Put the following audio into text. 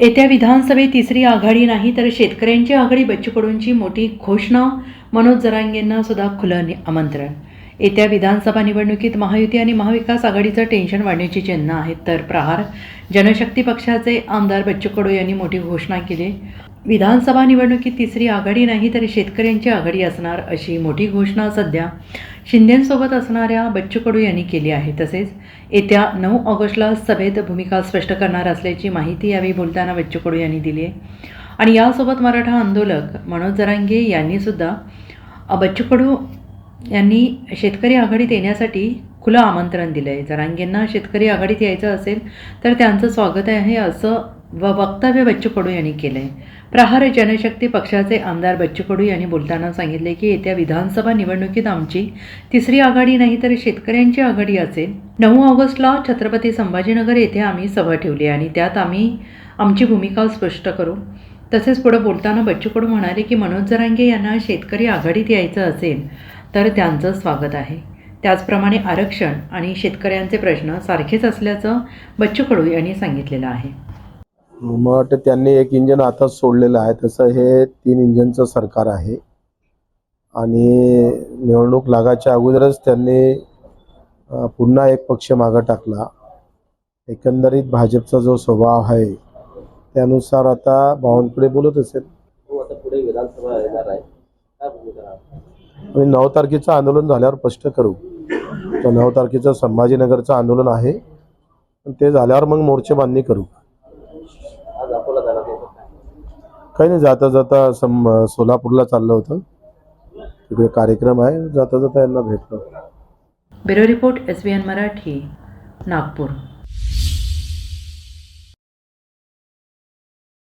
येत्या विधानसभेत तिसरी आघाडी नाही तर शेतकऱ्यांची आघाडी बच्चू कडूंची मोठी घोषणा. मनोज जरांगेंना सुद्धा खुलं नि- आमंत्रण. येत्या विधानसभा निवडणुकीत महायुती आणि महाविकास आघाडीचं टेन्शन वाढण्याची चिन्ह आहेत तर प्रहार. जनशक्ती पक्षाचे आमदार बच्चू कडू यांनी मोठी घोषणा केली. विधानसभा निवडणुकीत तिसरी आघाडी नाही तर शेतकऱ्यांची आघाडी असणार अशी मोठी घोषणा सध्या शिंदेंसोबत असणाऱ्या बच्चू कडू यांनी केली आहे. तसेच येत्या नऊ ऑगस्टला सभेत भूमिका स्पष्ट करणार असल्याची माहिती यावेळी बोलताना बच्चू कडू यांनी दिली आहे. आणि यासोबत मराठा आंदोलक मनोज जरांगे यांनीसुद्धा बच्चू कडू यांनी शेतकरी आघाडीत येण्यासाठी खुलं आमंत्रण दिलं आहे जरांगेंना शेतकरी आघाडीत यायचं असेल तर त्यांचं स्वागत आहे असं व वक्तव्य बच्चू कडू यांनी केलं आहे प्रहार जनशक्ती पक्षाचे आमदार बच्चू कडू यांनी बोलताना सांगितले की येत्या विधानसभा निवडणुकीत आमची तिसरी आघाडी नाही तर शेतकऱ्यांची आघाडी असेल. नऊ ऑगस्टला छत्रपती संभाजीनगर येथे आम्ही सभा ठेवली आणि त्यात आम्ही आमची भूमिका स्पष्ट करू. तसेच पुढं बोलताना बच्चू कडू म्हणाले की मनोज जरांगे यांना शेतकरी आघाडीत यायचं असेल तर त्यांचं स्वागत आहे. त्याचप्रमाणे आरक्षण आणि शेतकऱ्यांचे प्रश्न सारखेच असल्याचं बच्चू कडू यांनी सांगितलेलं आहे. मला वाटतं त्यांनी एक इंजन आताच सोडलेलं आहे. तसं हे तीन इंजनचं सरकार आहे. आणि निवडणूक लागायच्या अगोदरच त्यांनी पुन्हा एक पक्ष मागं टाकला. एकंदरीत भाजपचा जो स्वभाव आहे त्यानुसार आता बावनकुळे बोलत असेल. हो आता पुढे विधानसभा येणार आहे. नऊ तारखेचं आंदोलन झाल्यावर स्पष्ट करू. तर नऊ तारखेचं संभाजीनगरचं आंदोलन आहे. पण ते झाल्यावर मग मोर्चे बांधणी करू. काही नाही जाता जाता सम सोलापूरला चाललं होतं. तिकडे कार्यक्रम आहे जाता जाता यांना भेटलो. Bureau report S B N Marathi Nagpur.